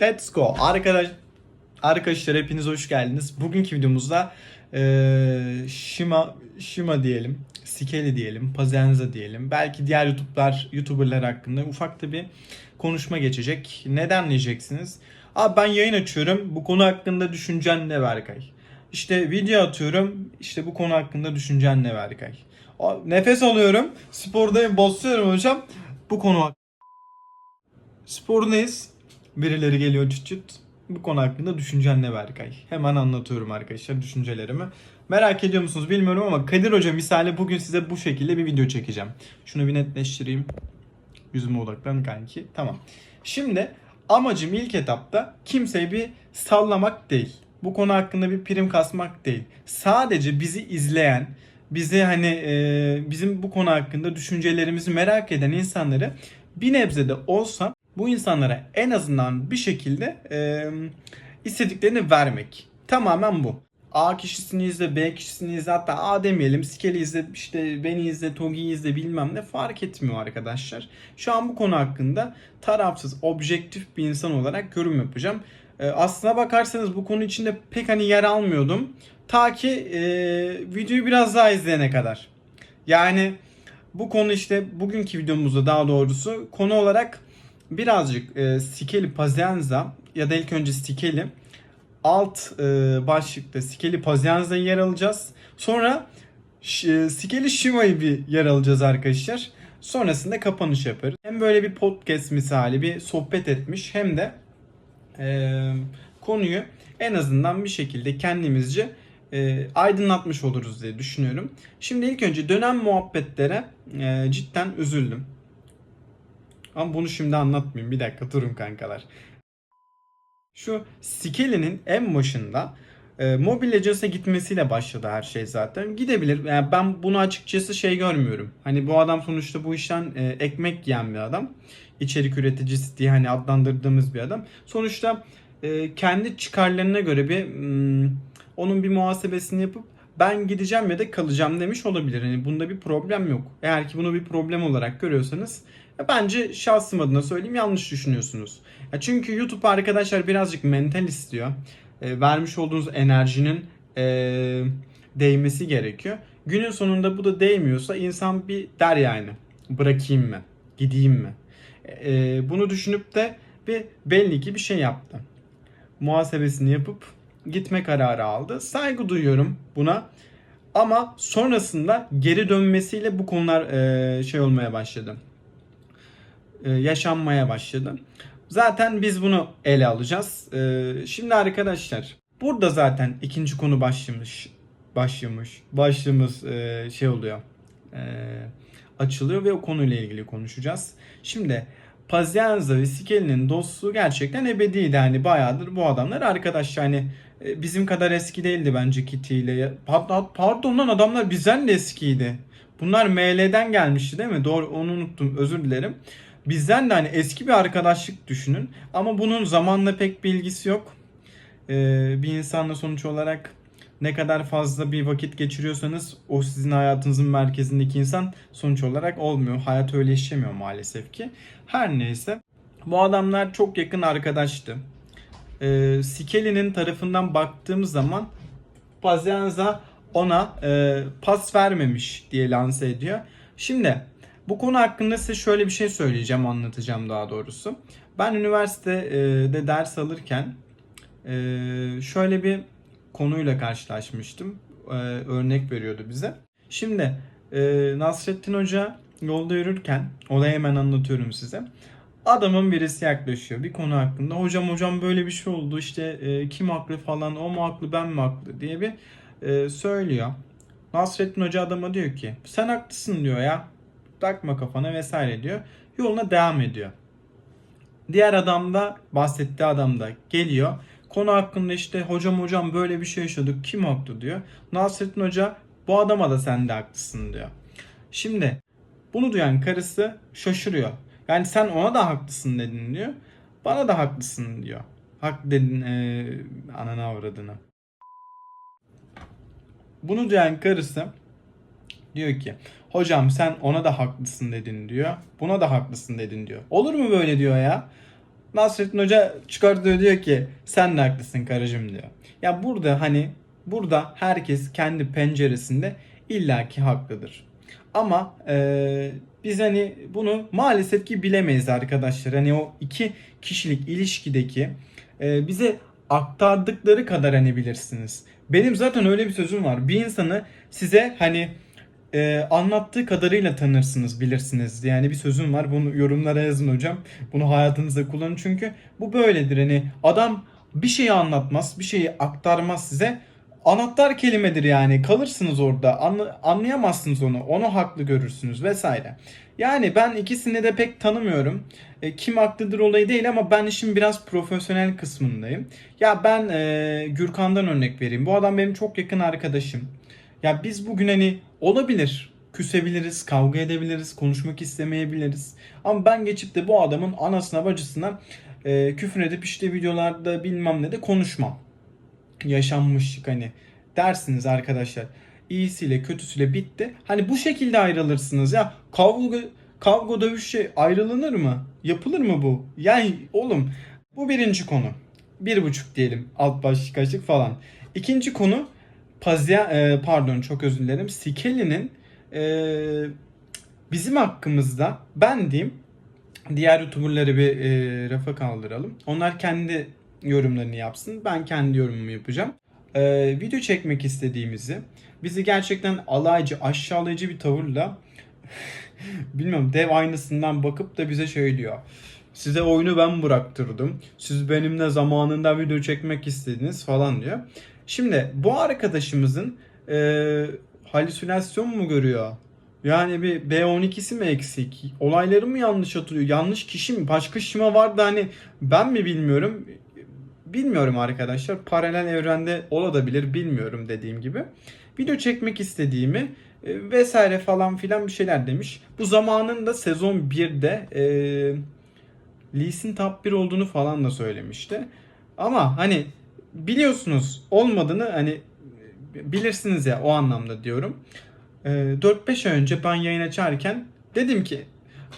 Let's go. Arkadaş Arkadaşlar hepiniz hoş geldiniz. Bugünkü videomuzda eee Shima Shima diyelim, Sikeli diyelim, Pazenza diyelim. Belki diğer YouTube'lar, YouTuber'lar hakkında ufak da bir konuşma geçecek. Neden diyeceksiniz? Abi ben yayın açıyorum. Bu konu hakkında düşüncen ne Berkay? İşte video atıyorum. İşte bu konu hakkında düşüncen ne Berkay? Nefes alıyorum. Spordayım, basıyorum hocam. Bu konu hakkında Spordayız. Birileri geliyor çıt çıt. Bu konu hakkında düşüncen ne Berkay? Hemen anlatıyorum arkadaşlar düşüncelerimi. Merak ediyor musunuz bilmiyorum ama Kadir Hoca misali bugün size bu şekilde bir video çekeceğim. Şunu bir netleştireyim. Yüzüme odaklan kanki. Tamam. Şimdi amacım ilk etapta kimseyi bir sallamak değil. Bu konu hakkında bir prim kasmak değil. Sadece bizi izleyen, bizi hani e, bizim bu konu hakkında düşüncelerimizi merak eden insanları bir nebze de olsa bu insanlara en azından bir şekilde e, istediklerini vermek. Tamamen bu. A kişisini izle, B kişisini izle hatta A demeyelim, Skeli izle, işte beni izle, Togi'yi izle bilmem ne fark etmiyor arkadaşlar. Şu an bu konu hakkında tarafsız, objektif bir insan olarak yorum yapacağım. E, aslına bakarsanız bu konu içinde pek hani yer almıyordum. Ta ki e, videoyu biraz daha izleyene kadar. Yani bu konu işte bugünkü videomuzda daha doğrusu konu olarak birazcık e, Sikeli Pazienza ya da ilk önce Sikeli alt e, başlıkta Sikeli Pazienza'yı yer alacağız. Sonra e, Sikeli Shima'yı bir yer alacağız arkadaşlar. Sonrasında kapanış yaparız. Hem böyle bir podcast misali bir sohbet etmiş hem de e, konuyu en azından bir şekilde kendimizce e, aydınlatmış oluruz diye düşünüyorum. Şimdi ilk önce dönem muhabbetlere e, cidden üzüldüm. Ama bunu şimdi anlatmayayım. Bir dakika durun kankalar. Şu Skele'nin en başında e, Mobile Legends'e gitmesiyle başladı her şey zaten. Gidebilir. Yani ben bunu açıkçası şey görmüyorum. Hani bu adam sonuçta bu işten e, ekmek yiyen bir adam. İçerik üreticisi diye hani adlandırdığımız bir adam. Sonuçta e, kendi çıkarlarına göre bir mm, onun bir muhasebesini yapıp ben gideceğim ya da kalacağım demiş olabilir. Yani bunda bir problem yok. Eğer ki bunu bir problem olarak görüyorsanız bence şahsım adına söyleyeyim yanlış düşünüyorsunuz. Ya çünkü YouTube arkadaşlar birazcık mental istiyor. E, vermiş olduğunuz enerjinin e, değmesi gerekiyor. Günün sonunda bu da değmiyorsa insan bir der yani. Bırakayım mı? Gideyim mi? E, bunu düşünüp de bir belli ki bir şey yaptı. Muhasebesini yapıp gitme kararı aldı. Saygı duyuyorum buna. Ama sonrasında geri dönmesiyle bu konular e, şey olmaya başladı. E, yaşanmaya başladı. Zaten biz bunu ele alacağız. E, şimdi arkadaşlar burada zaten ikinci konu başlamış. Başlamış. Başlığımız e, şey oluyor. Açılıyor ve o konuyla ilgili konuşacağız. Şimdi Pazienza ve Sikeli'nin dostluğu gerçekten ebediydi. Hani bayağıdır bu adamlar arkadaş yani bizim kadar eski değildi bence Kitty ile. Pardon lan adamlar bizden de eskiydi. Bunlar ML'den gelmişti değil mi? Doğru onu unuttum özür dilerim. Bizden de hani eski bir arkadaşlık düşünün. Ama bunun zamanla pek bir ilgisi yok. Ee, bir insanla sonuç olarak ne kadar fazla bir vakit geçiriyorsanız o sizin hayatınızın merkezindeki insan sonuç olarak olmuyor. Hayat öyle işlemiyor maalesef ki. Her neyse. Bu adamlar çok yakın arkadaştı. Ee, Sikeli'nin tarafından baktığımız zaman Pazienza ona e, pas vermemiş diye lanse ediyor. Şimdi bu konu hakkında size şöyle bir şey söyleyeceğim, anlatacağım daha doğrusu. Ben üniversitede ders alırken e, şöyle bir konuyla karşılaşmıştım. E, örnek veriyordu bize. Şimdi e, Nasrettin Hoca yolda yürürken, olayı hemen anlatıyorum size. Adamın birisi yaklaşıyor bir konu hakkında. Hocam hocam böyle bir şey oldu işte kim haklı falan o mu haklı ben mi haklı diye bir söylüyor. Nasrettin Hoca adama diyor ki sen haklısın diyor ya takma kafana vesaire diyor. Yoluna devam ediyor. Diğer adam da bahsettiği adam da geliyor. Konu hakkında işte hocam hocam böyle bir şey yaşadık kim haklı diyor. Nasrettin Hoca bu adama da sen de haklısın diyor. Şimdi bunu duyan karısı şaşırıyor. Yani sen ona da haklısın dedin diyor. Bana da haklısın diyor. Hak dedin e, ananı avradını. Bunu duyan karısı diyor ki hocam sen ona da haklısın dedin diyor. Buna da haklısın dedin diyor. Olur mu böyle diyor ya. Nasrettin Hoca çıkartıyor diyor ki sen de haklısın karıcığım diyor. Ya burada hani burada herkes kendi penceresinde illaki haklıdır. Ama e, biz hani bunu maalesef ki bilemeyiz arkadaşlar. Hani o iki kişilik ilişkideki e, bize aktardıkları kadar hani bilirsiniz. Benim zaten öyle bir sözüm var. Bir insanı size hani e, anlattığı kadarıyla tanırsınız, bilirsiniz. Yani bir sözüm var. Bunu yorumlara yazın hocam. Bunu hayatınızda kullanın çünkü bu böyledir. Hani adam bir şeyi anlatmaz, bir şeyi aktarmaz size. Anahtar kelimedir yani. Kalırsınız orada. Anla- anlayamazsınız onu. Onu haklı görürsünüz vesaire. Yani ben ikisini de pek tanımıyorum. E, kim haklıdır olayı değil ama ben işin biraz profesyonel kısmındayım. Ya ben e, Gürkan'dan örnek vereyim. Bu adam benim çok yakın arkadaşım. Ya biz bugün hani olabilir. Küsebiliriz, kavga edebiliriz, konuşmak istemeyebiliriz. Ama ben geçip de bu adamın anasına bacısına e, küfür edip işte videolarda bilmem ne de konuşmam. Yaşanmışlık hani dersiniz arkadaşlar. İyisiyle kötüsüyle bitti. Hani bu şekilde ayrılırsınız ya. Kavga kavga dövüş şey ayrılınır mı? Yapılır mı bu? Yani oğlum bu birinci konu. Bir buçuk diyelim alt başlık açık falan. İkinci konu Pazia, e, pardon çok özür dilerim. Sikeli'nin e, bizim hakkımızda ben diyeyim diğer youtuberları bir e, rafa kaldıralım. Onlar kendi yorumlarını yapsın. Ben kendi yorumumu yapacağım. E, video çekmek istediğimizi bizi gerçekten alaycı, aşağılayıcı bir tavırla bilmiyorum dev aynasından bakıp da bize şey diyor. Size oyunu ben bıraktırdım. Siz benimle zamanında video çekmek istediniz falan diyor. Şimdi bu arkadaşımızın e, halüsinasyon mu görüyor? Yani bir B12'si mi eksik? Olayları mı yanlış hatırlıyor? Yanlış kişi mi? Başka şima vardı hani ben mi bilmiyorum. Bilmiyorum arkadaşlar. Paralel evrende olabilir bilmiyorum dediğim gibi. Video çekmek istediğimi e, vesaire falan filan bir şeyler demiş. Bu zamanında sezon 1'de e, Lee Sin top 1 olduğunu falan da söylemişti. Ama hani biliyorsunuz olmadığını hani bilirsiniz ya o anlamda diyorum. Ee, 4-5 ay önce ben yayın açarken dedim ki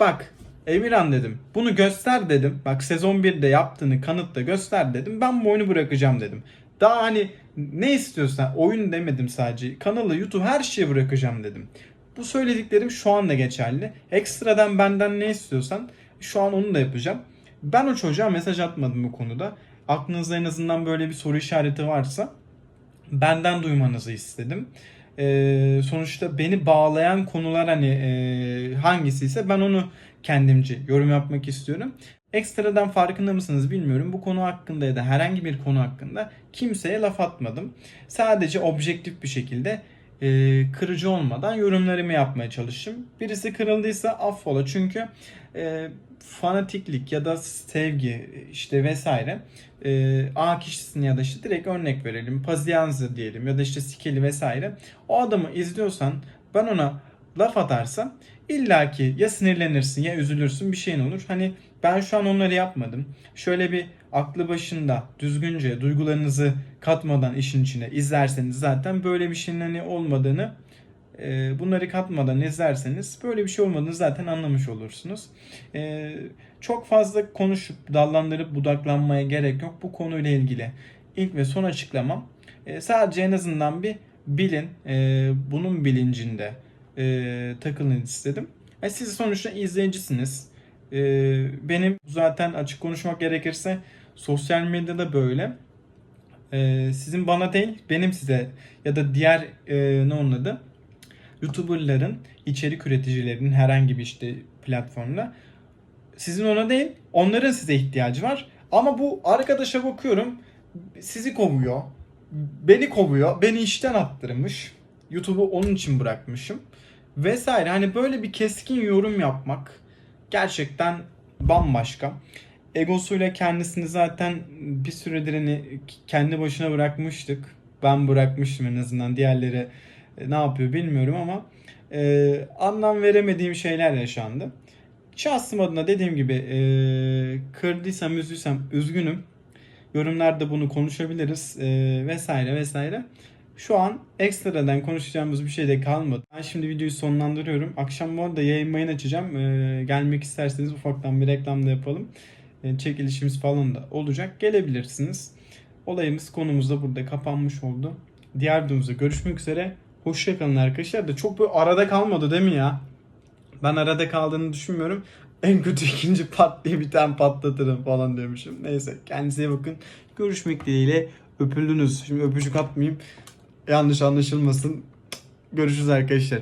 bak Emirhan dedim bunu göster dedim. Bak sezon 1'de yaptığını kanıtla göster dedim. Ben bu oyunu bırakacağım dedim. Daha hani ne istiyorsan oyun demedim sadece. Kanalı YouTube her şeyi bırakacağım dedim. Bu söylediklerim şu anda geçerli. Ekstradan benden ne istiyorsan şu an onu da yapacağım. Ben o çocuğa mesaj atmadım bu konuda. Aklınızda en azından böyle bir soru işareti varsa benden duymanızı istedim. Ee, sonuçta beni bağlayan konular hani e, hangisiyse ben onu kendimce yorum yapmak istiyorum. Ekstradan farkında mısınız bilmiyorum. Bu konu hakkında ya da herhangi bir konu hakkında kimseye laf atmadım. Sadece objektif bir şekilde e, kırıcı olmadan yorumlarımı yapmaya çalıştım. Birisi kırıldıysa affola çünkü e, fanatiklik ya da sevgi işte vesaire e, A kişisini ya da işte direkt örnek verelim Pazianzi diyelim ya da işte Sikeli vesaire o adamı izliyorsan ben ona laf atarsam illaki ya sinirlenirsin ya üzülürsün bir şeyin olur. Hani ben şu an onları yapmadım. Şöyle bir aklı başında düzgünce duygularınızı katmadan işin içine izlerseniz zaten böyle bir şeyin hani olmadığını bunları katmadan izlerseniz böyle bir şey olmadığını zaten anlamış olursunuz. E, çok fazla konuşup dallandırıp budaklanmaya gerek yok bu konuyla ilgili. İlk ve son açıklamam e, sadece en azından bir bilin e, bunun bilincinde e, takılın istedim. E, siz sonuçta izleyicisiniz. Benim zaten açık konuşmak gerekirse sosyal medyada böyle. Sizin bana değil benim size ya da diğer e, ne onun adı YouTuber'ların, içerik üreticilerinin herhangi bir işte platformda sizin ona değil, onların size ihtiyacı var. Ama bu arkadaşa bakıyorum sizi kovuyor. Beni kovuyor. Beni işten attırmış. YouTube'u onun için bırakmışım. Vesaire. Hani böyle bir keskin yorum yapmak gerçekten bambaşka. Egosuyla kendisini zaten bir süredir hani kendi başına bırakmıştık. Ben bırakmıştım en azından. Diğerleri ne yapıyor bilmiyorum ama e, anlam veremediğim şeyler yaşandı. Şahsım adına dediğim gibi e, kırdıysam üzdüysem üzgünüm. Yorumlarda bunu konuşabiliriz e, vesaire vesaire. Şu an ekstradan konuşacağımız bir şey de kalmadı. Ben şimdi videoyu sonlandırıyorum. Akşam bu arada yayın mayın açacağım. E, gelmek isterseniz ufaktan bir reklam da yapalım. e, çekilişimiz falan da olacak. Gelebilirsiniz. Olayımız konumuz da burada kapanmış oldu. Diğer videomuzda görüşmek üzere. Hoşçakalın arkadaşlar da çok böyle arada kalmadı değil mi ya? Ben arada kaldığını düşünmüyorum. En kötü ikinci pat diye bir tane patlatırım falan diyormuşum. Neyse kendinize bakın. Görüşmek dileğiyle öpüldünüz. Şimdi öpücük atmayayım. Yanlış anlaşılmasın. Görüşürüz arkadaşlar.